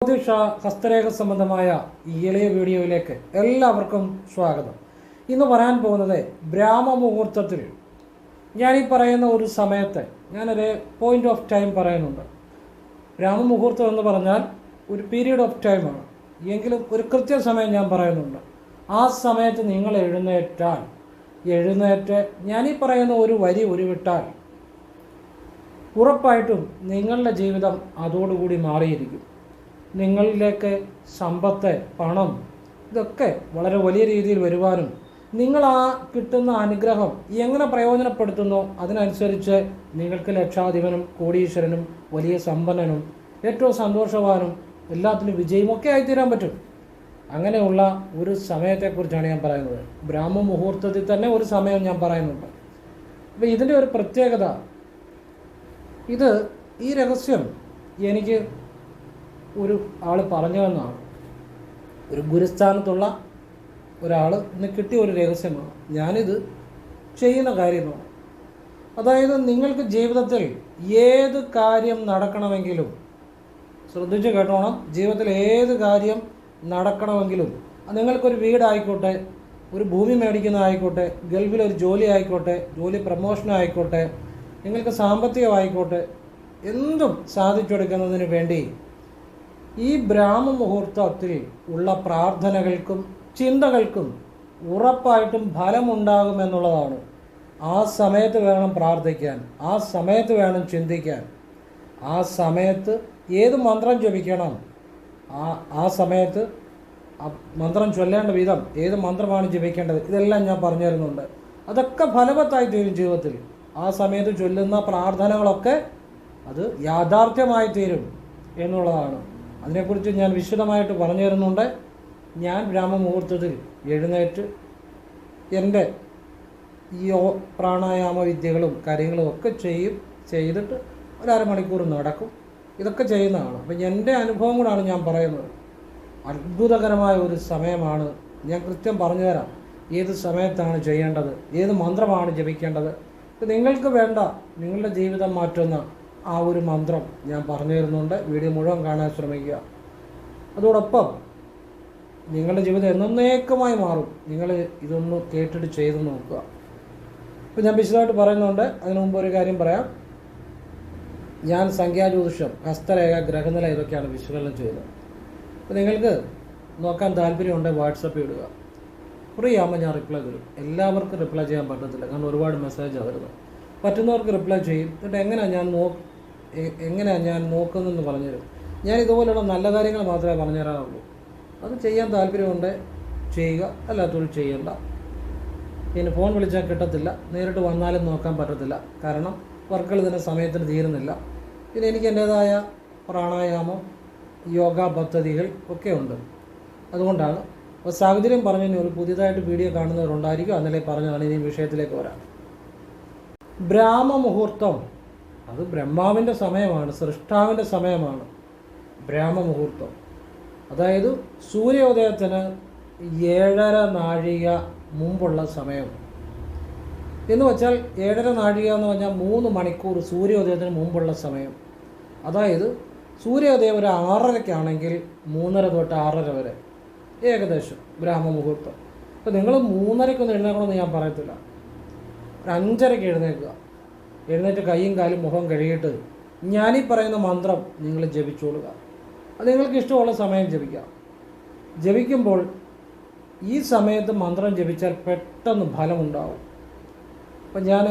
ജ്യോതിഷ ഹസ്തരേഖ സംബന്ധമായ ഈ എളിയ വീഡിയോയിലേക്ക് എല്ലാവർക്കും സ്വാഗതം. ഇന്ന് പറയാൻ പോകുന്നത് ബ്രാഹ്മ മുഹൂർത്തത്തിൽ. ഞാൻ ഈ പറയുന്ന ഒരു സമയത്ത് ഞാനൊരു പോയിന്റ് ഓഫ് ടൈം പറയുന്നുണ്ട്. ബ്രാഹ്മ മുഹൂർത്തം എന്ന് പറഞ്ഞാൽ ഒരു പീരീഡ് ഓഫ് ടൈമാണ് എങ്കിലും ഒരു കൃത്യസമയം ഞാൻ പറയുന്നുണ്ട്. ആ സമയത്ത് നിങ്ങൾ എഴുന്നേറ്റാൽ എഴുന്നേറ്റ് ഞാനീ പറയുന്ന ഒരു വരി ഉരുവിട്ടാൽ ഉറപ്പായിട്ടും നിങ്ങളുടെ ജീവിതം അതോടുകൂടി മാറിയിരിക്കും. നിങ്ങളിലേക്ക് സമ്പത്ത് പണം ഇതൊക്കെ വളരെ വലിയ രീതിയിൽ വരുവാനും നിങ്ങൾ ആ കിട്ടുന്ന അനുഗ്രഹം എങ്ങനെ പ്രയോജനപ്പെടുത്തുന്നോ അതിനനുസരിച്ച് നിങ്ങൾക്ക് ലക്ഷാധിപനും കോടീശ്വരനും വലിയ സമ്പന്നനും ഏറ്റവും സന്തോഷവാനും എല്ലാത്തിനും വിജയമൊക്കെ ആയിത്തീരാൻ പറ്റും. അങ്ങനെയുള്ള ഒരു സമയത്തെക്കുറിച്ചാണ് ഞാൻ പറയുന്നത്. ബ്രാഹ്മ മുഹൂർത്തത്തിൽ തന്നെ ഒരു സമയം ഞാൻ പറയുന്നുണ്ട്. അപ്പോൾ ഇതിന്റെ ഒരു പ്രത്യേകത ഇത് ഈ രഹസ്യം എനിക്ക് ഒരു ആൾ പറഞ്ഞു തന്നാണ് ഒരു ഗുരുസ്ഥാനത്തുള്ള ഒരാൾ ഇന്ന് കിട്ടിയ ഒരു രഹസ്യമാണ്. ഞാനിത് ചെയ്യുന്ന കാര്യമാണ്. അതായത് നിങ്ങൾക്ക് ജീവിതത്തിൽ ഏത് കാര്യം നടക്കണമെങ്കിലും ശ്രദ്ധിച്ച് കേട്ടോണം ജീവിതത്തിൽ ഏത് കാര്യം നടക്കണമെങ്കിലും നിങ്ങൾക്കൊരു വീടായിക്കോട്ടെ ഒരു ഭൂമി മേടിക്കുന്നതായിക്കോട്ടെ ഗൾഫിൽ ഒരു ജോലി ആയിക്കോട്ടെ ജോലി പ്രമോഷൻ ആയിക്കോട്ടെ നിങ്ങൾക്ക് സാമ്പത്തികമായിക്കോട്ടെ എന്തും സാധിച്ചെടുക്കുന്നതിന് വേണ്ടി ഈ ബ്രാഹ്മ മുഹൂർത്തത്തിൽ ഉള്ള പ്രാർത്ഥനകൾക്കും ചിന്തകൾക്കും ഉറപ്പായിട്ടും ഫലമുണ്ടാകുമെന്നുള്ളതാണ്. ആ സമയത്ത് വേണം പ്രാർത്ഥിക്കാൻ ആ സമയത്ത് വേണം ചിന്തിക്കാൻ. ആ സമയത്ത് ഏത് മന്ത്രം ജപിക്കണം? ആ ആ സമയത്ത് മന്ത്രം ചൊല്ലേണ്ട വിധം ഏത് മന്ത്രമാണ് ജപിക്കേണ്ടത്? ഇതെല്ലാം ഞാൻ പറഞ്ഞു തരുന്നുണ്ട് അതൊക്കെ ഫലവത്തായി തീരും ജീവിതത്തിൽ. ആ സമയത്ത് ചൊല്ലുന്ന പ്രാർത്ഥനകളൊക്കെ അത് യാഥാർത്ഥ്യമായി തീരും എന്നുള്ളതാണ്. അതിനെക്കുറിച്ച് ഞാൻ വിശദമായിട്ട് പറഞ്ഞു തരുന്നുണ്ട്. ഞാൻ ബ്രാഹ്മമുഹൂർത്തത്തിൽ എഴുന്നേറ്റ് എന്റെ ഈ പ്രാണായാമ വിദ്യകളും കാര്യങ്ങളും ഒക്കെ ചെയ്യും ചെയ്തിട്ട് ഒരു അരമണിക്കൂർ നടക്കും. ഇതൊക്കെ ചെയ്യുന്നതാണ്. അപ്പം എന്റെ അനുഭവം കൂടാണ് ഞാൻ പറയുന്നത്. അത്ഭുതകരമായ ഒരു സമയമാണ്. ഞാൻ കൃത്യം പറഞ്ഞു തരാം. ഏത് സമയത്താണ് ചെയ്യേണ്ടത്? ഏത് മന്ത്രമാണ് ജപിക്കേണ്ടത്? നിങ്ങൾക്ക് വേണ്ട നിങ്ങളുടെ ജീവിതം മാറ്റുന്ന ആ ഒരു മന്ത്രം ഞാൻ പറഞ്ഞു തരുന്നുണ്ട്. വീഡിയോ മുഴുവൻ കാണാൻ ശ്രമിക്കുക. അതോടൊപ്പം നിങ്ങളുടെ ജീവിതം എന്നേക്കുമായി മാറും. നിങ്ങൾ ഇതൊന്ന് കേട്ടിട്ട് ചെയ്ത് നോക്കുക. ഇപ്പം ഞാൻ വിശദമായിട്ട് പറയുന്നുണ്ട്. അതിനു മുമ്പ് ഒരു കാര്യം പറയാം. ഞാൻ സംഖ്യാജ്യോതിഷം ഹസ്തരേഖ ഗ്രഹനില ഇതൊക്കെയാണ് വിശകലനം ചെയ്തത് അപ്പോൾ നിങ്ങൾക്ക് നോക്കാൻ താല്പര്യമുണ്ടെങ്കിൽ വാട്സപ്പ് ഇടുക. ഫ്രീ ആകുമ്പോൾ ഞാൻ റിപ്ലൈ തരും. എല്ലാവർക്കും റിപ്ലൈ ചെയ്യാൻ പറ്റത്തില്ല. കാരണം ഒരുപാട് മെസ്സേജാണ് വരുന്നത്. പറ്റുന്നവർക്ക് റിപ്ലൈ ചെയ്യും. എന്നിട്ട് എങ്ങനെയാണ് ഞാൻ നോ എങ്ങനെയാണ് ഞാൻ നോക്കുന്നതെന്ന് പറഞ്ഞുതരും. ഞാൻ ഇതുപോലെയുള്ള നല്ല കാര്യങ്ങൾ മാത്രമേ പറഞ്ഞു തരാറുള്ളൂ അത് ചെയ്യാൻ താല്പര്യമുണ്ട് ചെയ്യുക. അല്ലാത്തൊരു ചെയ്യണ്ട. പിന്നെ ഫോൺ വിളിച്ചാൽ കിട്ടത്തില്ല. നേരിട്ട് വന്നാലും നോക്കാൻ പറ്റത്തില്ല. കാരണം വർക്കുകൾ ഇതിന്റെ സമയത്തിന് തീരുന്നില്ല. പിന്നെ എനിക്ക് എന്റേതായ പ്രാണായാമം യോഗ പദ്ധതികൾ ഒക്കെ ഉണ്ട്. അതുകൊണ്ടാണ്. അപ്പോൾ സാഹചര്യം പറഞ്ഞു ഒരു പുതിയതായിട്ട് വീഡിയോ കാണുന്നവരുണ്ടായിരിക്കും. അന്നലെ പറഞ്ഞതാണ്. ഇനി വിഷയത്തിലേക്ക് വരാം. ബ്രാഹ്മ മുഹൂർത്തം അത് ബ്രഹ്മാവിന്റെ സമയമാണ് സൃഷ്ടാവിന്റെ സമയമാണ് ബ്രാഹ്മുഹൂർത്തം അതായത് സൂര്യോദയത്തിന് ഏഴര നാഴിക മുമ്പുള്ള സമയം. എന്ന് വെച്ചാൽ ഏഴര നാഴിക എന്ന് പറഞ്ഞാൽ മൂന്ന് മണിക്കൂർ സൂര്യോദയത്തിന് മുമ്പുള്ള സമയം. അതായത് സൂര്യോദയം ഒരു ആറരയ്ക്കാണെങ്കിൽ മൂന്നര തൊട്ട് ആറര വരെ ഏകദേശം ബ്രാഹ്മുഹൂർത്തം അപ്പോൾ നിങ്ങൾ മൂന്നരയ്ക്കൊന്നും എഴുന്നേക്കണമെന്ന് ഞാൻ പറയത്തില്ല. ഒരു അഞ്ചരയ്ക്ക് എഴുന്നേൽക്കുക. എഴുന്നേറ്റ് കൈയും കാലും മുഖം കഴുകിയിട്ട് ഞാനീ പറയുന്ന മന്ത്രം നിങ്ങൾ ജപിച്ചോളുക. അത് നിങ്ങൾക്ക് ഇഷ്ടമുള്ള സമയം ജപിക്കാം. ജപിക്കുമ്പോൾ ഈ സമയത്ത് മന്ത്രം ജപിച്ചാൽ പെട്ടെന്ന് ഫലമുണ്ടാവും. അപ്പം ഞാൻ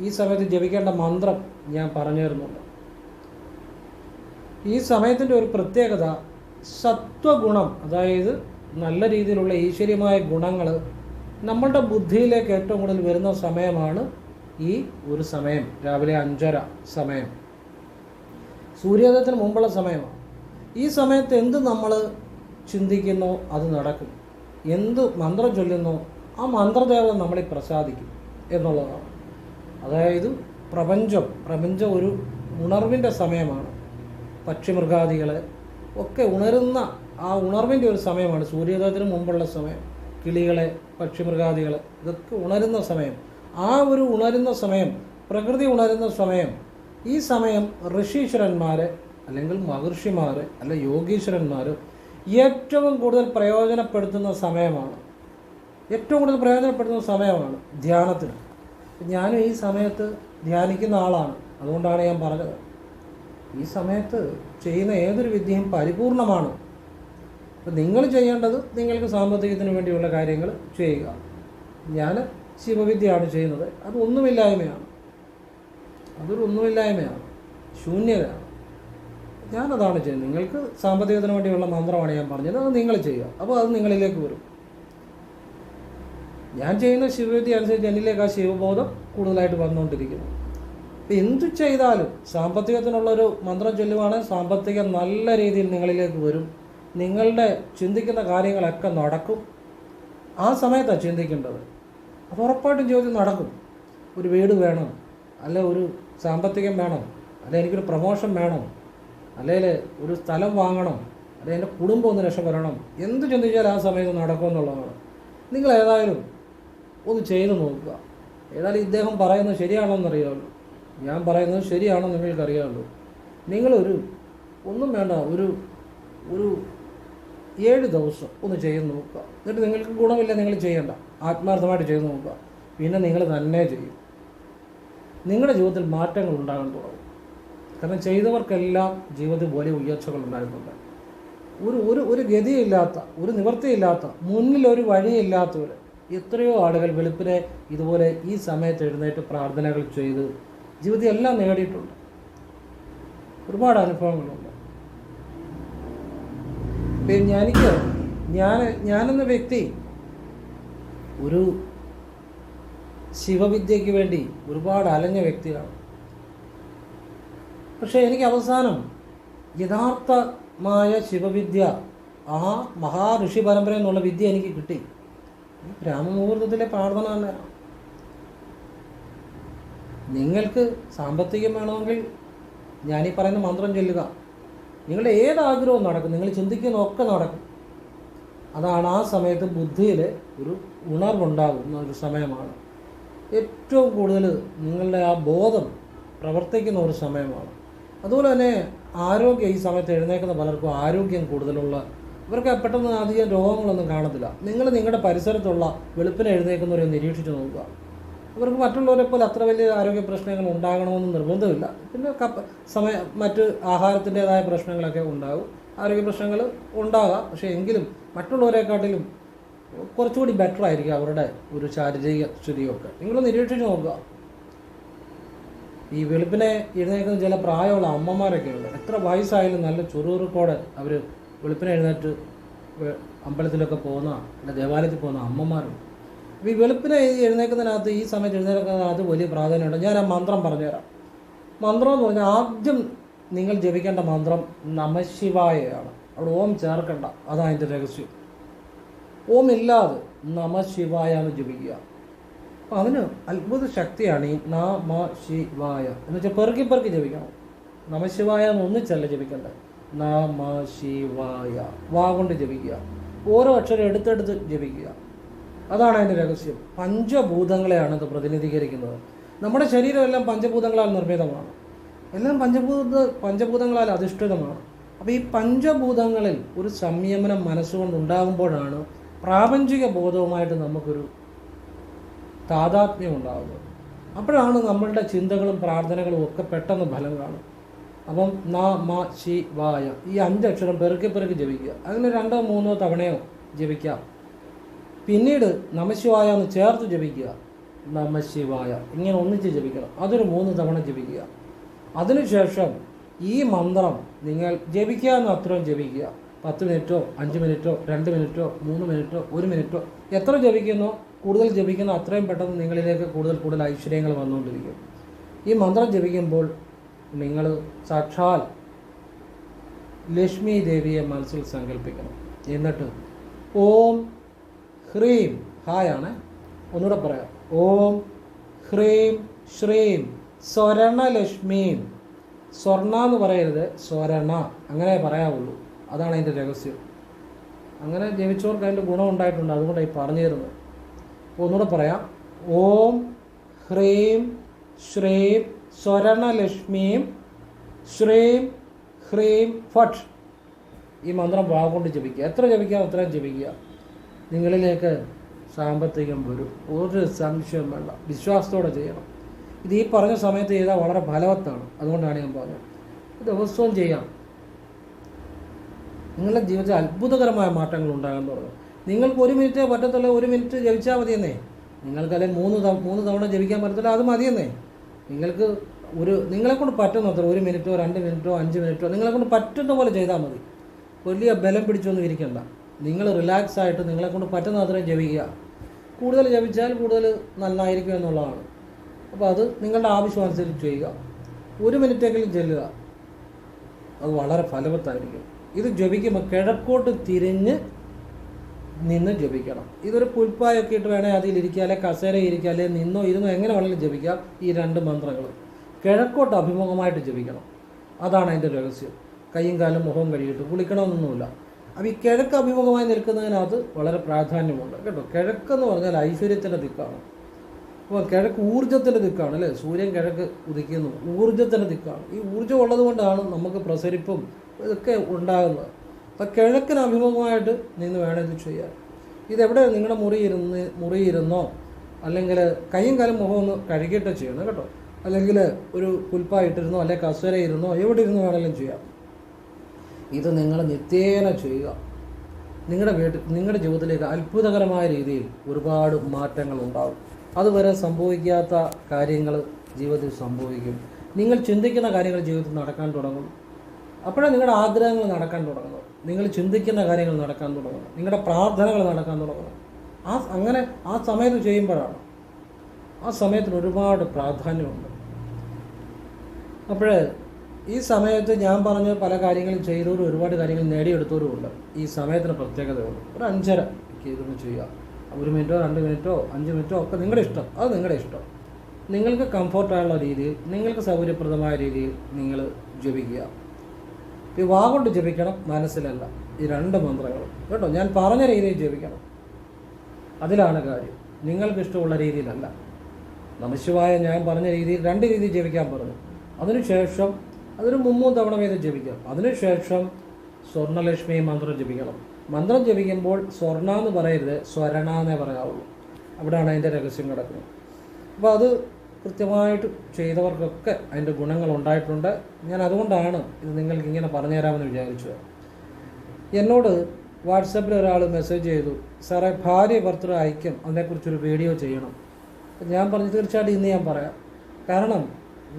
ഈ സമയത്ത് ജപിക്കേണ്ട മന്ത്രം ഞാൻ പറഞ്ഞു തരുന്നുണ്ട്. ഈ സമയത്തിന്റെ ഒരു പ്രത്യേകത സത്വഗുണം അതായത് നല്ല രീതിയിലുള്ള ഈശ്വര്യമായ ഗുണങ്ങൾ നമ്മളുടെ ബുദ്ധിയിലേക്ക് ഏറ്റവും കൂടുതൽ വരുന്ന സമയമാണ് ഈ ഒരു സമയം രാവിലെ അഞ്ചര സമയം. സൂര്യോദയത്തിന് മുമ്പുള്ള സമയമാണ് ഈ സമയത്ത് എന്ത് നമ്മൾ ചിന്തിക്കുന്നോ അത് നടക്കും. എന്ത് മന്ത്രം ചൊല്ലുന്നു ആ മന്ത്രദേവത നമ്മളിൽ പ്രസാദിക്കും എന്നുള്ളതാണ്. അതായത് പ്രപഞ്ചം പ്രപഞ്ചം ഒരു ഉണർവിന്റെ സമയമാണ്. പക്ഷിമൃഗാദികളെ ഒക്കെ ഉണരുന്ന ആ ഉണർവിന്റെ ഒരു സമയമാണ് സൂര്യോദയത്തിന് മുമ്പുള്ള സമയം. കിളികളെ പക്ഷിമൃഗാദികളെ ഇതൊക്കെ ഉണരുന്ന സമയം. ആ ഒരു ഉണരുന്ന സമയം പ്രകൃതി ഉണരുന്ന സമയം ഈ സമയം ഋഷീശ്വരന്മാർ അല്ലെങ്കിൽ മഹർഷിമാർ അല്ല യോഗീശ്വരന്മാർ ഏറ്റവും കൂടുതൽ പ്രയോജനപ്പെടുത്തുന്ന സമയമാണ്. ഏറ്റവും കൂടുതൽ പ്രയോജനപ്പെടുത്തുന്ന സമയമാണ് ധ്യാനത്തിന്. ഞാനും ഈ സമയത്ത് ധ്യാനിക്കുന്ന ആളാണ്. അതുകൊണ്ടാണ് ഞാൻ പറഞ്ഞത്. ഈ സമയത്ത് ചെയ്യുന്ന ഏതൊരു വിദ്യയും പരിപൂർണമാണ്. അപ്പം നിങ്ങൾ ചെയ്യേണ്ടത് നിങ്ങൾക്ക് സാമ്പത്തികത്തിന് വേണ്ടിയുള്ള കാര്യങ്ങൾ ചെയ്യുക. ഞാൻ ശിവവിദ്യയാണ് ചെയ്യുന്നത്. അത് ഒന്നുമില്ലായ്മയാണ്. അതൊരു ഒന്നുമില്ലായ്മയാണ്. ശൂന്യതയാണ്. ഞാനതാണ് ചെയ്യുന്നത്. നിങ്ങൾക്ക് സാമ്പത്തികത്തിന് വേണ്ടിയുള്ള മന്ത്രമാണ് ഞാൻ പറഞ്ഞത്. അത് നിങ്ങൾ ചെയ്യുക. അപ്പോൾ അത് നിങ്ങളിലേക്ക് വരും. ഞാൻ ചെയ്യുന്ന ശിവവിദ്യ അനുസരിച്ച് എന്നിലേക്ക് ആ ശിവബോധം കൂടുതലായിട്ട് വന്നുകൊണ്ടിരിക്കുന്നു. അപ്പം എന്തു ചെയ്താലും സാമ്പത്തികത്തിനുള്ളൊരു മന്ത്രം ചൊല്ലുവാണെങ്കിൽ സാമ്പത്തികം നല്ല രീതിയിൽ നിങ്ങളിലേക്ക് വരും. നിങ്ങളുടെ ചിന്തിക്കുന്ന കാര്യങ്ങളൊക്കെ നടക്കും. ആ സമയത്താണ് ചിന്തിക്കേണ്ടത്. അത് ഉറപ്പായിട്ടും ചോദ്യം നടക്കും. ഒരു വീട് വേണം അല്ലെ ഒരു സാമ്പത്തികം വേണം അല്ലെ എനിക്കൊരു പ്രമോഷൻ വേണം അല്ലെങ്കിൽ ഒരു സ്ഥലം വാങ്ങണം അല്ലെ എന്റെ കുടുംബം ഒന്ന് രക്ഷപ്പെടണം എന്ത് ചിന്തിച്ചാൽ ആ സമയത്ത് നടക്കുമെന്നുള്ളതാണ് നിങ്ങൾ ഏതായാലും ഒന്ന് ചെയ്തു നോക്കുക. ഏതായാലും ഇദ്ദേഹം പറയുന്നത് ശരിയാണോന്ന് അറിയാമല്ലോ. ഞാൻ പറയുന്നത് ശരിയാണോ നിങ്ങൾക്ക് അറിയാമല്ലോ. നിങ്ങളൊരു ഒന്നും വേണ്ട ഒരു ഒരു ഏഴ് ദിവസം ഒന്ന് ചെയ്ത് നോക്കുക. എന്നിട്ട് നിങ്ങൾക്ക് ഗുണമില്ല നിങ്ങൾ ചെയ്യണ്ട. ആത്മാർത്ഥമായിട്ട് ചെയ്തു നോക്കുക പിന്നെ നിങ്ങൾ തന്നെ ചെയ്യും. നിങ്ങളുടെ ജീവിതത്തിൽ മാറ്റങ്ങൾ ഉണ്ടാകാൻ തുടങ്ങും. കാരണം ചെയ്തവർക്കെല്ലാം ജീവിതത്തിൽ വലിയ ഉയർച്ചകൾ ഉണ്ടായിട്ടുണ്ട്. ഒരു ഒരു ഒരു ഗതിയില്ലാത്ത ഒരു നിവൃത്തിയില്ലാത്ത മുന്നിൽ ഒരു വഴിയില്ലാത്തവർ എത്രയോ ആളുകൾ വെളുപ്പിനെ ഇതുപോലെ ഈ സമയത്ത് എഴുന്നേറ്റ് പ്രാർത്ഥനകൾ ചെയ്ത് ജീവിതത്തിൽ എല്ലാം നേടിയിട്ടുണ്ട്. ഒരുപാട് അനുഭവങ്ങളുണ്ട്. പിന്നെ എനിക്ക് ഞാൻ ഞാനെന്ന വ്യക്തി ഒരു ശിവവിദ്യയ്ക്ക് വേണ്ടി ഒരുപാട് അലഞ്ഞ വ്യക്തിയാണ്. പക്ഷേ എനിക്ക് അവസാനം യഥാർത്ഥമായ ശിവവിദ്യ ആ മഹാഋഷി പരമ്പര എന്നുള്ള വിദ്യ എനിക്ക് കിട്ടി. രാമമുഹൂർത്തത്തിലെ പ്രാർത്ഥന തന്നെ. നിങ്ങൾക്ക് സാമ്പത്തികം വേണമെങ്കിൽ ഞാനീ പറയുന്ന മന്ത്രം ചൊല്ലുക. നിങ്ങളുടെ ഏത് ആഗ്രഹവും നടക്കും. നിങ്ങൾ ചിന്തിക്കുന്നതൊക്കെ നടക്കും. അതാണ് ആ സമയത്ത് ബുദ്ധിയിൽ ഒരു ഉണർവുണ്ടാകുന്ന ഒരു സമയമാണ്. ഏറ്റവും കൂടുതൽ നിങ്ങളുടെ ആ ബോധം പ്രവർത്തിക്കുന്ന ഒരു സമയമാണ്. അതുപോലെ തന്നെ ആരോഗ്യം ഈ സമയത്ത് എഴുന്നേക്കുന്ന പലർക്കും ആരോഗ്യം കൂടുതലുള്ള ഇവർക്ക് പെട്ടെന്ന് അധികം രോഗങ്ങളൊന്നും കാണത്തില്ല. നിങ്ങൾ നിങ്ങളുടെ പരിസരത്തുള്ള വെളുപ്പിനെ എഴുന്നേക്കുന്നവരെ നിരീക്ഷിച്ച് നോക്കുക. അവർക്ക് മറ്റുള്ളവരെ പോലെ അത്ര വലിയ ആരോഗ്യ പ്രശ്നങ്ങൾ ഉണ്ടാകണമെന്ന് നിർബന്ധമില്ല. പിന്നെ കപ്പ സമയ മറ്റ് ആഹാരത്തിന്റെതായ പ്രശ്നങ്ങളൊക്കെ ഉണ്ടാകും. ആരോഗ്യ പ്രശ്നങ്ങൾ ഉണ്ടാകാം. പക്ഷേ എങ്കിലും മറ്റുള്ളവരെക്കാട്ടിലും കുറച്ചുകൂടി ബെറ്റർ ആയിരിക്കും അവരുടെ ഒരു ശാരീരിക സ്ഥിതിയൊക്കെ. നിങ്ങൾ നിരീക്ഷിച്ച് നോക്കുക. ഈ വെളുപ്പിനെ എഴുന്നേൽക്കുന്ന ചില പ്രായമുള്ള അമ്മമാരൊക്കെ ഉണ്ട് എത്ര വയസ്സായാലും നല്ല ചുറുചുറുക്കോടെ അവർ വെളുപ്പിനെ എഴുന്നേറ്റ് അമ്പലത്തിലൊക്കെ പോകുന്ന അല്ല ദേവാലയത്തിൽ പോകുന്ന അമ്മമാരുണ്ട്. അപ്പോൾ ഈ വെളുപ്പിനെ എഴുന്നേൽക്കുന്നതിനകത്ത് ഈ സമയത്ത് എഴുന്നേൽക്കുന്നതിനകത്ത് വലിയ പ്രാധാന്യമുണ്ട്. ഞാൻ ആ മന്ത്രം പറഞ്ഞുതരാം. മന്ത്രം എന്ന് പറഞ്ഞാൽ ആദ്യം നിങ്ങൾ ജപിക്കേണ്ട മന്ത്രം നമശിവായയാണ് അവിടെ ഓം ചേർക്കണ്ട. അതാണ് അതിന്റെ രഹസ്യം. ഓം ഇല്ലാതെ നമശിവായ എന്ന് ജപിക്കുക. അപ്പം അതിന് അത്ഭുത ശക്തിയാണ് ഈ നമ ശിവായ എന്ന് വെച്ചാൽ പെറുക്കി പെറുക്കി ജപിക്കണം. നമശിവായ എന്ന് ഒന്നിച്ചല്ല ജപിക്കേണ്ടത് നമ ശിവായ വാ കൊണ്ട് ജപിക്കുക. ഓരോ അക്ഷരം എടുത്തെടുത്ത് ജപിക്കുക. അതാണ് അതിന്റെ രഹസ്യം. പഞ്ചഭൂതങ്ങളെയാണ് ഇത് പ്രതിനിധീകരിക്കുന്നത്. നമ്മുടെ ശരീരമെല്ലാം പഞ്ചഭൂതങ്ങളാൽ നിർമ്മിതമാണ്. എല്ലാം പഞ്ചഭൂത പഞ്ചഭൂതങ്ങളാൽ അധിഷ്ഠിതമാണ്. അപ്പോൾ ഈ പഞ്ചഭൂതങ്ങളിൽ ഒരു സംയമനം മനസ്സുകൊണ്ട് ഉണ്ടാകുമ്പോഴാണ് പ്രാപഞ്ചിക ബോധവുമായിട്ട് നമുക്കൊരു താതാത്മ്യം ഉണ്ടാകുന്നത് അപ്പോഴാണ് നമ്മളുടെ ചിന്തകളും പ്രാർത്ഥനകളും ഒക്കെ പെട്ടെന്ന് ഫലം കാണും അപ്പം ന മ ശി വായ ഈ അഞ്ചക്ഷരം പെറുക്കി പെറുക്കി ജപിക്കുക. അങ്ങനെ രണ്ടോ മൂന്നോ തവണയോ ജപിക്കാം. പിന്നീട് നമശിവായ എന്ന് ചേർത്ത് ജപിക്കുക. നമശിവായ. ഇങ്ങനെ ഒന്നിച്ച് ജപിക്കണം. അതൊരു മൂന്ന് തവണ ജപിക്കുക. അതിനുശേഷം ഈ മന്ത്രം നിങ്ങൾ ജപിക്കാവുന്ന അത്രയും ജപിക്കുക. പത്ത് മിനിറ്റോ അഞ്ച് മിനിറ്റോ രണ്ട് മിനിറ്റോ മൂന്ന് മിനിറ്റോ ഒരു മിനിറ്റോ എത്ര ജപിക്കുന്നോ? കൂടുതൽ ജപിക്കുന്നോ അത്രയും പെട്ടെന്ന് നിങ്ങളിലേക്ക് കൂടുതൽ കൂടുതൽ ഐശ്വര്യങ്ങൾ വന്നുകൊണ്ടിരിക്കും. ഈ മന്ത്രം ജപിക്കുമ്പോൾ നിങ്ങൾ സാക്ഷാൽ ലക്ഷ്മി ദേവിയെ മനസ്സിൽ സങ്കല്പിക്കണം എന്നിട്ട് ഓം ഹ്രീം ഹായ് ആണ്. ഒന്നുകൂടെ പറയാം. ഓം ഹ്രീം ശ്രീം സ്വരണലക്ഷ്മീം. സ്വർണ എന്ന് പറയരുത് സ്വരണ. അങ്ങനെ പറയാവുള്ളൂ. അതാണ് അതിന്റെ രഹസ്യം. അങ്ങനെ ജനിച്ചവർക്ക് അതിന്റെ ഗുണം ഉണ്ടായിട്ടുണ്ട്. അതുകൊണ്ടാണ് ഈ പറഞ്ഞു തരുന്നത് അപ്പോൾ ഒന്നുകൂടെ പറയാം. ഓം ഹ്രീം ശ്രീം സ്വരണലക്ഷ്മീം ശ്രീം ഹ്രീം ഫട്ട് ഈ മന്ത്രം വാഗുകൊണ്ട് ജപിക്കുക. എത്ര ജപിക്കാം അത്രയും ജപിക്കുക. നിങ്ങളിലേക്ക് സാമ്പത്തികം വരും. ഒരു സംശയം വേണ്ട. വിശ്വാസത്തോടെ ചെയ്യണം. ഇത് ഈ പറഞ്ഞ സമയത്ത് ചെയ്താൽ വളരെ ഫലവത്താണ്. അതുകൊണ്ടാണ് ഞാൻ പറഞ്ഞത്. ദിവസവും ചെയ്യാം. നിങ്ങളുടെ ജീവിതത്തിൽ അത്ഭുതകരമായ മാറ്റങ്ങൾ ഉണ്ടാകാൻ തുടങ്ങും. നിങ്ങൾക്ക് ഒരു മിനിറ്റേ പറ്റത്തുള്ള. ഒരു മിനിറ്റ് ജപിച്ചാൽ മതിയെന്നേ. നിങ്ങൾക്ക് അല്ലെങ്കിൽ മൂന്ന് തവണ മൂന്ന് തവണ ജപിക്കാൻ പറ്റത്തില്ല അത് മതിയെന്നേ. നിങ്ങൾക്ക് ഒരു നിങ്ങളെക്കൊണ്ട് പറ്റുന്നത്ര ഒരു മിനിറ്റോ രണ്ട് മിനിറ്റോ അഞ്ച് മിനിറ്റോ നിങ്ങളെക്കൊണ്ട് പറ്റുന്ന പോലെ ചെയ്താൽ മതി. വലിയ ബലം പിടിച്ചൊന്നും ഇരിക്കണ്ട. നിങ്ങൾ റിലാക്സ് ആയിട്ട് നിങ്ങളെക്കൊണ്ട് പറ്റുന്ന അത്രയും ജപിക്കുക. കൂടുതൽ ജപിച്ചാൽ കൂടുതൽ നന്നായിരിക്കും എന്നുള്ളതാണ്. അപ്പോൾ അത് നിങ്ങളുടെ ആവശ്യം അനുസരിച്ച് ചെയ്യുക. ഒരു മിനിറ്റെങ്കിലും ചെല്ലുക. അത് വളരെ ഫലവത്തായിരിക്കും. ഇത് ജപിക്കുമ്പോൾ കിഴക്കോട്ട് തിരിഞ്ഞ് നിന്ന് ജപിക്കണം. ഇതൊരു പുൽപ്പായൊക്കെ ഇട്ട് വേണേൽ അതിലിരിക്കുക അല്ലെ കസേര ഇരിക്കുക അല്ലെ നിന്നോ ഇരുന്നോ എങ്ങനെ വേണമെങ്കിലും ജപിക്കാം ഈ രണ്ട് മന്ത്രങ്ങൾ. കിഴക്കോട്ട് അഭിമുഖമായിട്ട് ജപിക്കണം. അതാണ് അതിന്റെ രഹസ്യം. കൈയും കാലും മുഖവും കഴുകിയിട്ട് കുളിക്കണമെന്നൊന്നുമില്ല. അപ്പോൾ ഈ കിഴക്ക് അഭിമുഖമായി നിൽക്കുന്നതിനകത്ത് വളരെ പ്രാധാന്യമുണ്ട്. കേട്ടോ കിഴക്കെന്ന് പറഞ്ഞാൽ ഐശ്വര്യത്തിന്റെ ദിക്കാണ്. അപ്പോൾ കിഴക്ക് ഊർജത്തിന്റെ ദിക്കാണ് അല്ലേ? സൂര്യൻ കിഴക്ക് ഉദിക്കുന്നു ഊർജത്തിന്റെ ദിക്കാണ് ഈ ഊർജം ഉള്ളതുകൊണ്ടാണ് നമുക്ക് പ്രസരിപ്പും ഇതൊക്കെ ഉണ്ടാകുന്നത്. അപ്പം കിഴക്കിന് അഭിമുഖമായിട്ട് നിന്ന് വേണം ഇത് ചെയ്യാൻ. ഇതെവിടെ നിങ്ങളുടെ മുറി ഇരുന്ന് മുറി ഇരുന്നോ? അല്ലെങ്കിൽ കൈയും കാലും മുഖം ഒന്ന് കഴുകിയിട്ട് ചെയ്യണം കേട്ടോ. അല്ലെങ്കിൽ ഒരു പുൽപ്പായിട്ടിരുന്നോ അല്ലെങ്കിൽ കസര ഇരുന്നോ എവിടെ ഇരുന്ന് വേണമെങ്കിലും ചെയ്യാം. ഇത് നിങ്ങൾ നിത്യേന ചെയ്യുക. നിങ്ങളുടെ വീട്ടിൽ നിങ്ങളുടെ ജീവിതത്തിലേക്ക് അത്ഭുതകരമായ രീതിയിൽ ഒരുപാട് മാറ്റങ്ങൾ ഉണ്ടാകും. അതുവരെ സംഭവിക്കാത്ത കാര്യങ്ങൾ ജീവിതത്തിൽ സംഭവിക്കും. നിങ്ങൾ ചിന്തിക്കുന്ന കാര്യങ്ങൾ ജീവിതത്തിൽ നടക്കാൻ തുടങ്ങും. അപ്പോഴേ നിങ്ങളുടെ ആഗ്രഹങ്ങൾ നടക്കാൻ തുടങ്ങുന്നത്. നിങ്ങൾ ചിന്തിക്കുന്ന കാര്യങ്ങൾ നടക്കാൻ തുടങ്ങുന്നത്. നിങ്ങളുടെ പ്രാർത്ഥനകൾ നടക്കാൻ തുടങ്ങുന്നത്. ആ അങ്ങനെ ആ സമയത്ത് ചെയ്യുമ്പോഴാണ്. ആ സമയത്തിന് ഒരുപാട് പ്രാധാന്യമുണ്ട്. അപ്പോൾ ഈ സമയത്ത് ഞാൻ പറഞ്ഞ പല കാര്യങ്ങളും ചെയ്തവരും ഒരുപാട് കാര്യങ്ങൾ നേടിയെടുത്തവരും ഉണ്ട്. ഈ സമയത്തിന് പ്രത്യേകതയുണ്ട്. ഒരു അഞ്ചര ഇതൊന്ന് ചെയ്യുക. ഒരു മിനിറ്റോ രണ്ട് മിനിറ്റോ അഞ്ച് മിനിറ്റോ ഒക്കെ നിങ്ങളുടെ ഇഷ്ടം. അത് നിങ്ങളുടെ ഇഷ്ടം. നിങ്ങൾക്ക് കംഫർട്ടായുള്ള രീതിയിൽ നിങ്ങൾക്ക് സൗകര്യപ്രദമായ രീതിയിൽ നിങ്ങൾ ജപിക്കുക. ഈ വാഗോട്ട് ജപിക്കണം മനസ്സിലല്ല. ഈ രണ്ട് മന്ത്രങ്ങളും. കേട്ടോ ഞാൻ പറഞ്ഞ രീതിയിൽ ജപിക്കണം. അതിലാണ് കാര്യം. നിങ്ങൾക്ക് ഇഷ്ടമുള്ള രീതിയിലല്ല. നമശിവായ ഞാൻ പറഞ്ഞ രീതിയിൽ രണ്ട് രീതിയിൽ ജപിക്കാൻ പറഞ്ഞു. അതിനുശേഷം അതൊരു മുമ്മൂന്ന് തവണ വീതം ജപിക്കാം. അതിനുശേഷം സ്വർണലക്ഷ്മി മന്ത്രം ജപിക്കണം. മന്ത്രം ജപിക്കുമ്പോൾ സ്വർണ എന്ന് പറയരുത് സ്വരണ എന്നേ പറയാവുള്ളൂ. അവിടെയാണ് അതിന്റെ രഹസ്യം കിടക്കുന്നത്. അപ്പോൾ അത് കൃത്യമായിട്ട് ചെയ്തവർക്കൊക്കെ അതിന്റെ ഗുണങ്ങൾ ഉണ്ടായിട്ടുണ്ട്. ഞാൻ അതുകൊണ്ടാണ് ഇത് നിങ്ങൾക്ക് ഇങ്ങനെ പറഞ്ഞു തരാമെന്ന് വിചാരിച്ചത്. എന്നോട് വാട്സപ്പിൽ ഒരാൾ മെസ്സേജ് ചെയ്തു സാറേ ഭാര്യ ഭർത്തൃ ഐക്യം അതിനെക്കുറിച്ചൊരു വീഡിയോ ചെയ്യണം. ഞാൻ പറഞ്ഞു തീർച്ചയായിട്ടും ഇന്ന് ഞാൻ പറയാം. കാരണം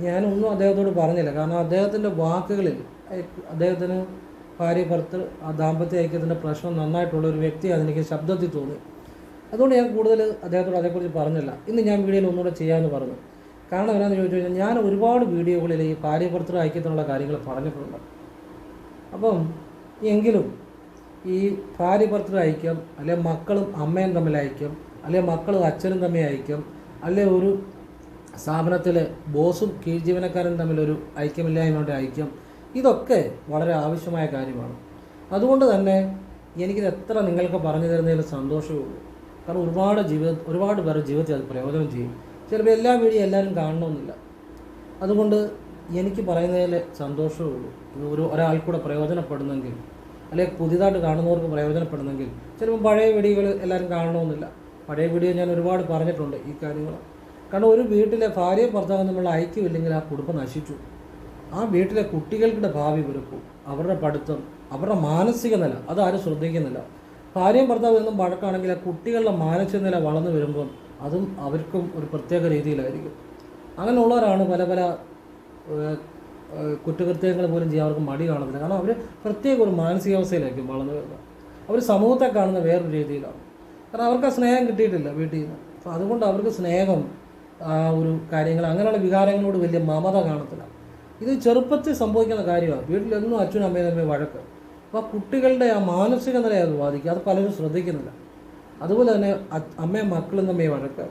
ഞാനൊന്നും അദ്ദേഹത്തോട് പറഞ്ഞില്ല. കാരണം അദ്ദേഹത്തിന്റെ വാക്കുകളിൽ അദ്ദേഹത്തിന് ഭാര്യ ഭർത്തൃ ആ ദാമ്പത്യ ഐക്യത്തിന്റെ പ്രശ്നം നന്നായിട്ടുള്ള ഒരു വ്യക്തിയാണ് എനിക്ക് ശബ്ദത്തിൽ തോന്നി. അതുകൊണ്ട് ഞാൻ കൂടുതൽ അദ്ദേഹത്തോട് അതേക്കുറിച്ച് പറഞ്ഞില്ല. ഇന്ന് ഞാൻ വീഡിയോയിൽ ഒന്നുകൂടെ ചെയ്യാമെന്ന് പറഞ്ഞു. കാരണം എന്താണെന്ന് ചോദിച്ചു കഴിഞ്ഞാൽ ഞാൻ ഒരുപാട് വീഡിയോകളിൽ ഈ ഭാര്യ ഭർത്തൃ ഐക്യത്തിനുള്ള കാര്യങ്ങൾ പറഞ്ഞിട്ടുണ്ട്. അപ്പം എങ്കിലും ഈ ഭാര്യ ഭർത്തൃ ഐക്യം അല്ലെ മക്കളും അമ്മയും തമ്മിൽ ഐക്യം അല്ലെ മക്കളും അച്ഛനും തമ്മിൽ ഐക്യം അല്ലെ ഒരു സ്ഥാപനത്തിലെ ബോസും കീഴ് ജീവനക്കാരും തമ്മിലൊരു ഐക്യമില്ലായ്മയുടെ ഐക്യം ഇതൊക്കെ വളരെ ആവശ്യമായ കാര്യമാണ്. അതുകൊണ്ട് തന്നെ എനിക്കിത് എത്ര നിങ്ങൾക്ക് പറഞ്ഞു തരുന്നതിൽ സന്തോഷമേ ഉള്ളൂ കാരണം ഒരുപാട് ജീവിത ഒരുപാട് പേർ ജീവിതത്തിൽ അത് പ്രയോജനം ചെയ്യും. ചിലപ്പോൾ എല്ലാ വീഡിയോ എല്ലാവരും കാണണമെന്നില്ല. അതുകൊണ്ട് എനിക്ക് പറയുന്നതിൽ സന്തോഷമേ ഉള്ളൂ ഒരു ഒരാൾക്കൂടെ പ്രയോജനപ്പെടുന്നെങ്കിൽ അല്ലെങ്കിൽ പുതിയതായിട്ട് കാണുന്നവർക്ക് പ്രയോജനപ്പെടുന്നെങ്കിൽ ചിലപ്പോൾ പഴയ വീഡിയോകൾ എല്ലാവരും കാണണമെന്നില്ല. പഴയ വീഡിയോ ഞാൻ ഒരുപാട് പറഞ്ഞിട്ടുണ്ട് ഈ കാര്യങ്ങൾ. കാരണം ഒരു വീട്ടിലെ ഭാര്യയും ഭർത്താവും തമ്മിലുള്ള ഐക്യമില്ലെങ്കിൽ ആ കുടുംബം നശിച്ചു. ആ വീട്ടിലെ കുട്ടികൾക്കുടെ ഭാവി വെറുക്കും അവരുടെ പഠിത്തം അവരുടെ മാനസിക നില അതാരും ശ്രദ്ധിക്കുന്നില്ല. ഭാര്യയും ഭർത്താവ് എന്നും വഴക്കാണെങ്കിൽ ആ കുട്ടികളുടെ മാനസിക നില വളർന്നു വരുമ്പം അതും അവർക്കും ഒരു പ്രത്യേക രീതിയിലായിരിക്കും. അങ്ങനെയുള്ളവരാണ് പല പല കുറ്റകൃത്യങ്ങൾ പോലും ചെയ്യാൻ അവർക്ക് മടി കാണുന്നില്ല കാരണം അവർ പ്രത്യേക ഒരു മാനസികാവസ്ഥയിലായിരിക്കും വളർന്നു വരുന്നത്. അവർ സമൂഹത്തെ കാണുന്ന വേറൊരു രീതിയിലാണ്. കാരണം അവർക്ക് ആ സ്നേഹം കിട്ടിയിട്ടില്ല വീട്ടിൽ നിന്ന്. അപ്പോൾ അതുകൊണ്ട് അവർക്ക് സ്നേഹം ആ ഒരു കാര്യങ്ങൾ അങ്ങനെയുള്ള വികാരങ്ങളോട് വലിയ മമത കാണത്തില്ല. ഇത് ചെറുപ്പത്തിൽ സംഭവിക്കുന്ന കാര്യമാണ്. വീട്ടിലെന്നും അച്ഛനും അമ്മയും തമ്മിൽ വഴക്ക്. അപ്പോൾ കുട്ടികളുടെ ആ മാനസിക നിലയെ അത് ബാധിക്കുക അത് പലരും ശ്രദ്ധിക്കുന്നില്ല. അതുപോലെ തന്നെ അമ്മയും മക്കളും തമ്മിൽ വഴക്ക്.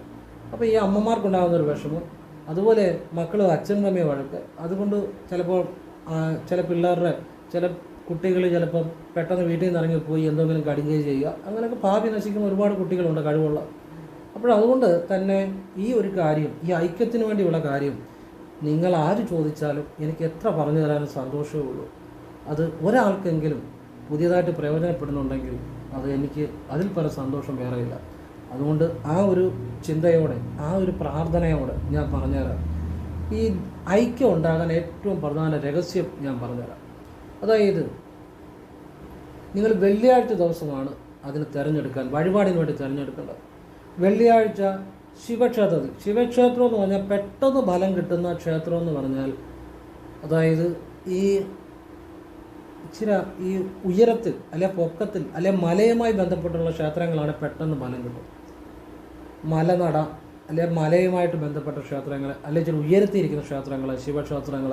അപ്പോൾ ഈ അമ്മമാർക്കുണ്ടാകുന്ന ഒരു വിഷമം. അതുപോലെ മക്കളും അച്ഛനും തമ്മിൽ വഴക്ക്. അതുകൊണ്ട് ചിലപ്പോൾ ചില പിള്ളേരുടെ ചില കുട്ടികൾ ചിലപ്പം പെട്ടെന്ന് വീട്ടിൽ നിന്ന് ഇറങ്ങിപ്പോയി എന്തെങ്കിലും കടുകയും ചെയ്യുക. അങ്ങനെയൊക്കെ ഭാവി നശിക്കുന്ന ഒരുപാട് കുട്ടികളുണ്ട് കഴിവുള്ള. അപ്പോൾ അതുകൊണ്ട് തന്നെ ഈ ഒരു കാര്യം ഈ ഐക്യത്തിന് വേണ്ടിയുള്ള കാര്യം നിങ്ങൾ ആര് ചോദിച്ചാലും എനിക്ക് എത്ര പറഞ്ഞു തരാനും സന്തോഷമേ ഉള്ളൂ. അത് ഒരാൾക്കെങ്കിലും പുതിയതായിട്ട് പ്രയോജനപ്പെടുന്നുണ്ടെങ്കിൽ അത് എനിക്ക് അതിൽ പല സന്തോഷം വേറെയില്ല. അതുകൊണ്ട് ആ ഒരു ചിന്തയോടെ ആ ഒരു പ്രാർത്ഥനയോടെ ഞാൻ പറഞ്ഞുതരാം. ഈ ഐക്യം ഉണ്ടാകാൻ ഏറ്റവും പ്രധാന രഹസ്യം ഞാൻ പറഞ്ഞുതരാം. അതായത് നിങ്ങൾ വെള്ളിയാഴ്ച ദിവസമാണ് അതിന് തിരഞ്ഞെടുക്കാൻ വഴിപാടിന് വേണ്ടി തിരഞ്ഞെടുക്കേണ്ടത്. വെള്ളിയാഴ്ച ശിവക്ഷേത്രത്തിൽ. ശിവക്ഷേത്രം എന്ന് പറഞ്ഞാൽ പെട്ടെന്ന് ഫലം കിട്ടുന്ന ക്ഷേത്രം എന്ന് പറഞ്ഞാൽ അതായത് ഈ ഇച്ചിരി ഈ ഉയരത്തിൽ അല്ലെ പൊക്കത്തിൽ അല്ലെ മലയുമായി ബന്ധപ്പെട്ടുള്ള ക്ഷേത്രങ്ങളാണ് പെട്ടെന്ന് ഫലം കിട്ടും മലനട അല്ലെ മലയുമായിട്ട് ബന്ധപ്പെട്ട ക്ഷേത്രങ്ങൾ അല്ലെ ഇച്ചിരി ഉയരത്തിയിരിക്കുന്ന ക്ഷേത്രങ്ങൾ ശിവക്ഷേത്രങ്ങൾ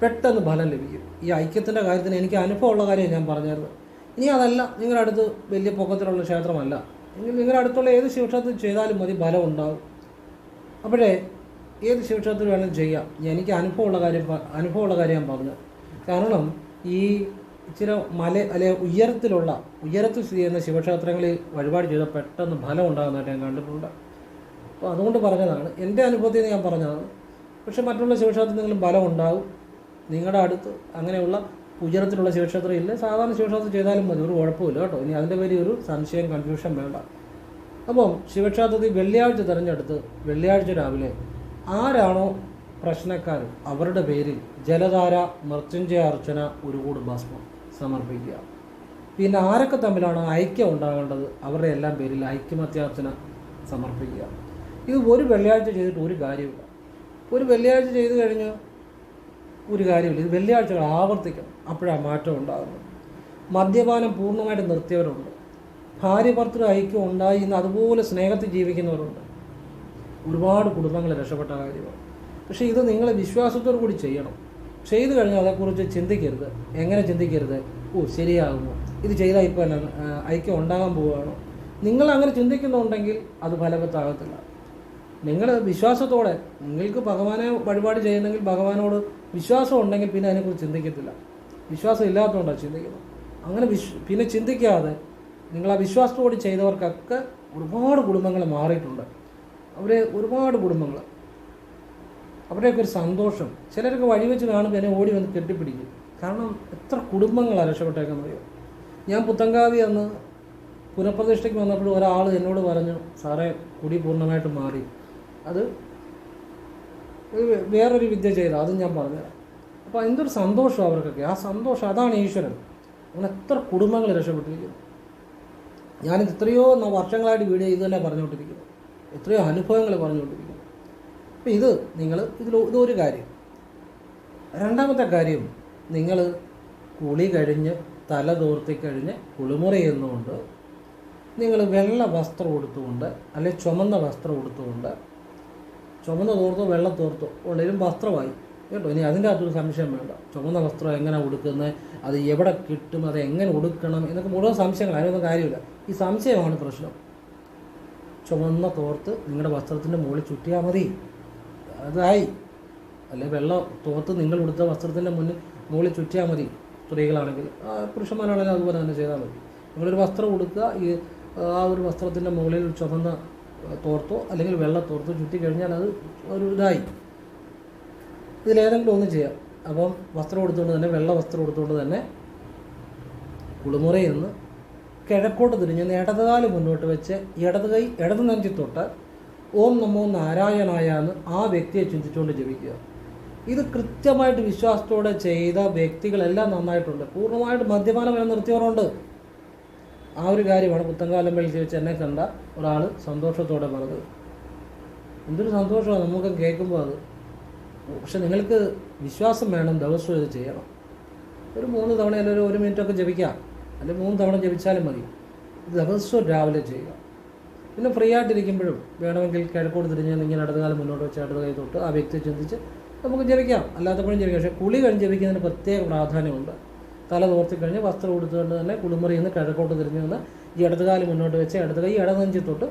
പെട്ടെന്ന് ഫലം ലഭിക്കും. ഈ ഐക്യത്തിന്റെ കാര്യത്തിന് എനിക്ക് അനുഭവമുള്ള കാര്യം ഞാൻ പറഞ്ഞായിരുന്നു. ഇനി അതല്ല നിങ്ങളുടെ അടുത്ത് വലിയ പൊക്കത്തിലുള്ള ക്ഷേത്രമല്ല. നിങ്ങളുടെ അടുത്തുള്ള ഏത് ശിവക്ഷേത്രത്തിൽ ചെയ്താലും മതി ഫലം ഉണ്ടാവും. അപ്പോഴേ ഏത് ശിവക്ഷേത്രത്തിൽ വേണമെങ്കിലും ചെയ്യാം. എനിക്ക് അനുഭവമുള്ള കാര്യം അനുഭവമുള്ള കാര്യം ഞാൻ പറഞ്ഞു. കാരണം ഈ ചില മല അല്ലെ ഉയരത്തിലുള്ള ഉയരത്തിൽ സ്ഥിതി ചെയ്യുന്ന ശിവക്ഷേത്രങ്ങളിൽ വഴിപാട് ചെയ്താൽ പെട്ടെന്ന് ഫലം ഉണ്ടാകുന്നതായിട്ട് ഞാൻ കണ്ടിട്ടുണ്ട്. അപ്പോൾ അതുകൊണ്ട് പറഞ്ഞതാണ്. എന്റെ അനുഭവത്തിൽ നിന്ന് ഞാൻ പറഞ്ഞതാണ്. പക്ഷേ മറ്റുള്ള ശിവക്ഷേത്രത്തിൽ ശിവക്ഷേത്രത്തിലും ഫലം ഉണ്ടാവും. നിങ്ങളുടെ അടുത്ത് അങ്ങനെയുള്ള ഉയരത്തിലുള്ള ശിവക്ഷേത്രം ഇല്ല സാധാരണ ശിവക്ഷേത്രം ചെയ്താലും മതി ഒരു കുഴപ്പമില്ല കേട്ടോ. ഇനി അതിന്റെ പേര് ഒരു സംശയം കൺഫ്യൂഷൻ വേണ്ട. അപ്പം ശിവക്ഷേത്രത്തിൽ വെള്ളിയാഴ്ച തിരഞ്ഞെടുത്ത് വെള്ളിയാഴ്ച രാവിലെ ആരാണോ പ്രശ്നക്കാർ അവരുടെ പേരിൽ ജലധാര മൃത്യുഞ്ജയ അർച്ചന ഒരു കൂട് ഭസ്മം സമർപ്പിക്കുക. പിന്നെ ആരൊക്കെ തമ്മിലാണ് ഐക്യം ഉണ്ടാകേണ്ടത്? അവരുടെ എല്ലാം പേരിൽ ഐക്യമത്യാർച്ചന സമർപ്പിക്കുക. ഇത് ഒരു വെള്ളിയാഴ്ച ചെയ്തിട്ട് ഒരു കാര്യമില്ല. ഒരു വെള്ളിയാഴ്ച ചെയ്ത് കഴിഞ്ഞ് ഒരു കാര്യമില്ല. ഇത് വെള്ളിയാഴ്ചകൾ ആവർത്തിക്കണം. അപ്പോഴാണ് മാറ്റം ഉണ്ടാകുന്നത്. മദ്യപാനം പൂർണമായിട്ട് നിർത്തിയവരുണ്ട്. ഭാര്യ ഭർത്തൃ ഐക്യം ഉണ്ടായി ഇന്ന് അതുപോലെ സ്നേഹത്തിൽ ജീവിക്കുന്നവരുണ്ട്. ഒരുപാട് കുടുംബങ്ങൾ രക്ഷപ്പെട്ട കാര്യമാണ്. പക്ഷേ ഇത് നിങ്ങൾ വിശ്വാസത്തോടു കൂടി ചെയ്യണം. ചെയ്തു കഴിഞ്ഞാൽ അതേക്കുറിച്ച് ചിന്തിക്കരുത്. എങ്ങനെ ചിന്തിക്കരുത്? ഓ ശരിയാകുമോ? ഇത് ചെയ്താൽ ഇപ്പോൾ എന്നെ ഐക്യം ഉണ്ടാകാൻ പോവുകയാണോ. നിങ്ങൾ അങ്ങനെ ചിന്തിക്കുന്നുണ്ടെങ്കിൽ അത് ഫലവത്താകത്തില്ല. നിങ്ങൾ വിശ്വാസത്തോടെ നിങ്ങൾക്ക് ഭഗവാനെ വഴിപാട് ചെയ്യുന്നെങ്കിൽ ഭഗവാനോട് വിശ്വാസം ഉണ്ടെങ്കിൽ പിന്നെ അതിനെക്കുറിച്ച് ചിന്തിക്കത്തില്ല. വിശ്വാസം ഇല്ലാത്തതുകൊണ്ടാണ് ചിന്തിക്കുന്നത്. അങ്ങനെ വിശ്വ പിന്നെ ചിന്തിക്കാതെ നിങ്ങൾ ആ വിശ്വാസത്തോട് ചെയ്തവർക്കൊക്കെ ഒരുപാട് കുടുംബങ്ങൾ മാറിയിട്ടുണ്ട്. അവരെ ഒരുപാട് കുടുംബങ്ങൾ. അവരുടെയൊക്കെ ഒരു സന്തോഷം. ചിലരൊക്കെ വഴിവെച്ച് കാണുമ്പോൾ എന്നെ ഓടി വന്ന് കെട്ടിപ്പിടിക്കും. കാരണം എത്ര കുടുംബങ്ങളാണ് രക്ഷപ്പെട്ടേക്കെന്ന് അറിയോ? ഞാൻ പുത്തങ്കാവി അന്ന് പുനഃപ്രതിഷ്ഠയ്ക്ക് വന്നപ്പോൾ ഒരാൾ എന്നോട് പറഞ്ഞു സാറേ കുടി പൂർണമായിട്ട് മാറി. അത് വേറൊരു വിദ്യ ചെയ്ത അതും ഞാൻ പറഞ്ഞുതരാം. അപ്പോൾ എന്തൊരു സന്തോഷം അവർക്കൊക്കെ. ആ സന്തോഷം അതാണ് ഈശ്വരൻ. അങ്ങനെ എത്ര കുടുംബങ്ങൾ രക്ഷപ്പെട്ടിരിക്കുന്നു. ഞാനിത് എത്രയോ വർഷങ്ങളായിട്ട് വീഡിയോ ഇത് തന്നെ പറഞ്ഞുകൊണ്ടിരിക്കുന്നു. എത്രയോ അനുഭവങ്ങൾ പറഞ്ഞുകൊണ്ടിരിക്കുന്നു. അപ്പോൾ ഇത് നിങ്ങൾ ഇതിൽ ഇതൊരു കാര്യം. രണ്ടാമത്തെ കാര്യം നിങ്ങൾ കുളി കഴിഞ്ഞ് തല തോർത്തി കഴിഞ്ഞ് കുളിമുറി എന്നുകൊണ്ട് നിങ്ങൾ വെള്ള വസ്ത്രം ഉടുത്തുകൊണ്ട് അല്ലെങ്കിൽ ചുമന്ന വസ്ത്രം ഉടുത്തുകൊണ്ട് ചുമന്ന തോർത്തോ വെള്ള തോർത്തോ ഉള്ളതിലും വസ്ത്രമായി. കേട്ടോ? ഇനി അതിന്റെ അകത്തൊരു സംശയം വേണ്ട. ചുമന്ന വസ്ത്രം എങ്ങനെ ഉടുക്കുന്നത് അത് എവിടെ കിട്ടും അത് എങ്ങനെ ഉടുക്കണം എന്നൊക്കെ മുഴുവൻ സംശയങ്ങൾ അതിനൊന്നും കാര്യമില്ല. ഈ സംശയമാണ് പ്രശ്നം. ചുമന്ന തോർത്ത് നിങ്ങളുടെ വസ്ത്രത്തിന്റെ മുകളിൽ ചുറ്റിയാൽ മതി. അതായി. അല്ലെ വെള്ള തോർത്ത് നിങ്ങൾ ഉടുത്ത വസ്ത്രത്തിന്റെ മുന്നിൽ മുകളിൽ ചുറ്റിയാൽ മതി സ്ത്രീകളാണെങ്കിൽ. പുരുഷന്മാരാണെങ്കിലും അതുപോലെ തന്നെ ചെയ്താൽ മതി. നിങ്ങളൊരു വസ്ത്രം ഉടുക്കുക ഈ ആ ഒരു വസ്ത്രത്തിന്റെ മുകളിൽ ചുമന്ന തോർത്തോ അല്ലെങ്കിൽ വെള്ള തോർത്തോ ചുറ്റി കഴിഞ്ഞാൽ അത് ഒരു ഇതായി. ഇതിലേതെങ്കിലും ഒന്ന് ചെയ്യാം. അപ്പം വസ്ത്രം എടുത്തുകൊണ്ട് തന്നെ വെള്ള വസ്ത്രം എടുത്തുകൊണ്ട് തന്നെ കുളിമുറയിൽ നിന്ന് കിഴക്കോട്ട് തിരിഞ്ഞ് ഇടതുകാൽ മുന്നോട്ട് വെച്ച് ഇടത് കൈ ഇടത് നെഞ്ചി തൊട്ട് ഓം നമോ നാരായണായ എന്ന് ആ വ്യക്തിയെ ചിന്തിച്ചുകൊണ്ട് ജപിക്കുക. ഇത് കൃത്യമായിട്ട് വിശ്വാസത്തോടെ ചെയ്ത വ്യക്തികളെല്ലാം നന്നായിട്ടുണ്ട്. പൂർണമായിട്ട് മദ്യപാനം വരെ നിർത്തിയവരുണ്ട് ആ ഒരു കാര്യമാണ് പുത്തൻകാലം വെളിച്ച് വെച്ച് എന്നെ കണ്ട ഒരാൾ സന്തോഷത്തോടെ പറഞ്ഞത്. എന്തൊരു സന്തോഷമാണ്. നമുക്ക് കേൾക്കുമ്പോൾ അത്. പക്ഷെ നിങ്ങൾക്ക് വിശ്വാസം വേണം ദിവസവും ഇത് ചെയ്യണം. ഒരു മൂന്ന് തവണ അല്ലെങ്കിൽ ഒരു മിനിറ്റൊക്കെ ജപിക്കാം. അല്ലെങ്കിൽ മൂന്ന് തവണ ജപിച്ചാലും മതി. ദിവസവും രാവിലെ ചെയ്യുക. പിന്നെ ഫ്രീ ആയിട്ടിരിക്കുമ്പോഴും വേണമെങ്കിൽ കിഴക്കോട് തിരിഞ്ഞ് ഇങ്ങനെ ഇടതുകാലം മുന്നോട്ട് വെച്ച് അടുത്ത കൈ തൊട്ട് ആ വ്യക്തിയെ ചിന്തിച്ച് നമുക്ക് ജപിക്കാം. അല്ലാത്തപ്പോഴും ജപിക്കാം. പക്ഷേ കുളി കഴിഞ്ഞ് ജപിക്കുന്നതിന് പ്രത്യേക പ്രാധാന്യമുണ്ട്. തല തോർത്തി കഴിഞ്ഞ് വസ്ത്രം ഉടുത്തുകൊണ്ട് തന്നെ കുളിമുറിയിൽ നിന്ന് കിഴക്കോട്ട് തിരിഞ്ഞ് നിന്ന് ഈ ഇടതുകാലം മുന്നോട്ട് വെച്ച് ഇടത് കൈ ഇടനെഞ്ചി തൊട്ട്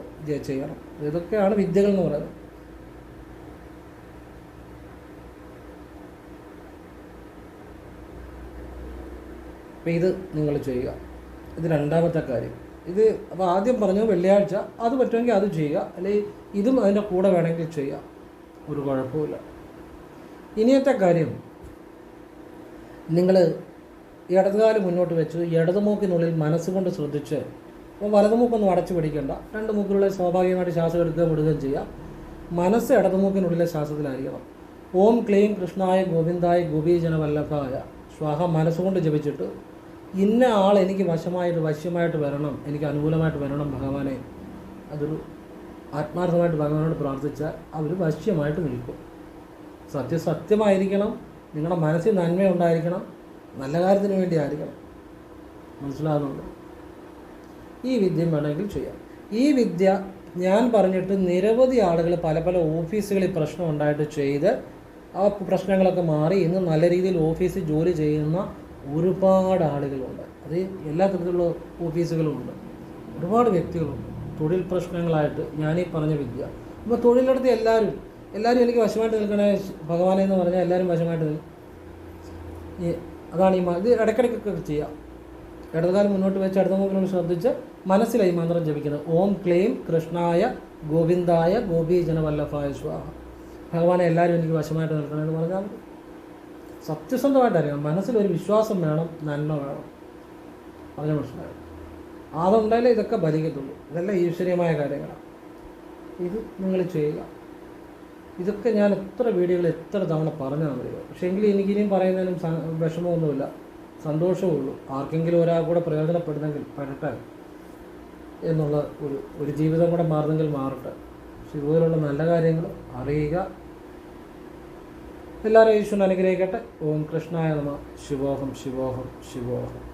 ചെയ്യണം. ഇതൊക്കെയാണ് വിദ്യകൾ എന്ന് പറയുന്നത്. അപ്പം ഇത് നിങ്ങൾ ചെയ്യുക. ഇത് രണ്ടാമത്തെ കാര്യം. ഇത് അപ്പോൾ ആദ്യം പറഞ്ഞു വെള്ളിയാഴ്ച അത് പറ്റുമെങ്കിൽ അത് ചെയ്യുക. അല്ലെങ്കിൽ ഇതും അതിന്റെ കൂടെ വേണമെങ്കിൽ ചെയ്യാം ഒരു കുഴപ്പമില്ല ഇനിയത്തെ കാര്യം. നിങ്ങൾ ഇടതുകാൽ മുന്നോട്ട് വെച്ച് ഇടതുമൂക്കിനുള്ളിൽ മനസ്സുകൊണ്ട് ശ്രദ്ധിച്ച് അപ്പോൾ വലതുമൂക്കൊന്നും അടച്ചു പിടിക്കേണ്ട. രണ്ട് മൂക്കിലുള്ള സ്വാഭാവികമായിട്ട് ശ്വാസം എടുക്കുകയും വിടുകയും ചെയ്യാം മനസ്സ് ഇടതുമൂക്കിനുള്ളിലെ ശ്വാസത്തിലായിരിക്കണം. ഓം ക്ലീം കൃഷ്ണായ ഗോവിന്ദായ ഗോപീജനവല്ലഭായ. സ്വാഹ മനസ്സുകൊണ്ട് ജപിച്ചിട്ട് ഇന്ന ആൾ എനിക്ക് വശമായിട്ട് വശ്യമായിട്ട് വരണം എനിക്ക് അനുകൂലമായിട്ട് വരണം ഭഗവാനെ. അതൊരു ആത്മാർത്ഥമായിട്ട് ഭഗവാനോട് പ്രാർത്ഥിച്ചാൽ അവർ വശ്യമായിട്ട് നിൽക്കും. സത്യസത്യമായിരിക്കണം നിങ്ങളുടെ മനസ്സിൽ നന്മയുണ്ടായിരിക്കണം നല്ല കാര്യത്തിന് വേണ്ടി ആയിരിക്കണം മനസ്സിലാകുന്നുണ്ട് ഈ വിദ്യ വേണമെങ്കിൽ ചെയ്യാം. ഈ വിദ്യ ഞാൻ പറഞ്ഞിട്ട് നിരവധി ആളുകൾ പല പല ഓഫീസുകളിൽ പ്രശ്നം ഉണ്ടായിട്ട് ചെയ്ത് ആ പ്രശ്നങ്ങളൊക്കെ മാറി ഇന്ന് നല്ല രീതിയിൽ ഓഫീസിൽ ജോലി ചെയ്യുന്ന ഒരുപാട് ആളുകളുണ്ട്. അത് എല്ലാ തരത്തിലുള്ള ഓഫീസുകളുമുണ്ട്. ഒരുപാട് വ്യക്തികളുണ്ട്. തൊഴിൽ പ്രശ്നങ്ങളായിട്ട് ഞാനീ പറഞ്ഞ വിദ്യ. അപ്പോൾ തൊഴിലെടുത്ത് എല്ലാവരും എല്ലാവരും എനിക്ക് വശമായിട്ട് നിൽക്കണേ ഭഗവാനെ എന്ന് പറഞ്ഞാൽ എല്ലാവരും വശമായിട്ട് ഈ അതാണ് ഈ ഇത് ഇടയ്ക്കിടയ്ക്കൊക്കെ ചെയ്യാം. ഇടതുകാലം മുന്നോട്ട് വെച്ച് അടുത്ത മുമ്പിനോട് ശ്രദ്ധിച്ച് മനസ്സിലായി മന്ത്രം ജപിക്കുന്നത്. ഓം ക്ലെയിം കൃഷ്ണായ ഗോവിന്ദായ ഗോപീജനവല്ലഭായ സ്വാഹ ഭഗവാനെ എല്ലാവരും എനിക്ക് വശമായിട്ട് നിൽക്കണമെന്ന് പറഞ്ഞാൽ. സത്യസന്ധമായിട്ട് അറിയണം മനസ്സിലൊരു വിശ്വാസം വേണം നന്മ വേണം. പറഞ്ഞ മനസ്സിലായി അതുണ്ടായാലേ ഇതൊക്കെ ഭരിക്കത്തുള്ളൂ. ഇതെല്ലാം ഈശ്വരീയമായ കാര്യങ്ങളാണ് ഇത് നിങ്ങൾ ചെയ്യുക. ഇതൊക്കെ ഞാൻ എത്ര വീഡിയോകൾ എത്ര തവണ പറഞ്ഞാൽ മതി പക്ഷേ എങ്കിലും എനിക്കിനിയും പറയുന്നതിനും വിഷമമൊന്നുമില്ല. സന്തോഷമേ ഉള്ളൂ ആർക്കെങ്കിലും ഒരാൾ കൂടെ പ്രയോജനപ്പെടുന്നെങ്കിൽ പെടട്ടെ എന്നുള്ള ഒരു ഒരു ജീവിതം കൂടെ മാറുന്നെങ്കിൽ മാറട്ടെ. പക്ഷെ ഇതുപോലുള്ള നല്ല കാര്യങ്ങൾ അറിയുക എല്ലാവരും ഈശ്വരൻ അനുഗ്രഹിക്കട്ടെ. ഓം കൃഷ്ണായ നമ. ശിവോഹം ശിവോഹം ശിവോഹം.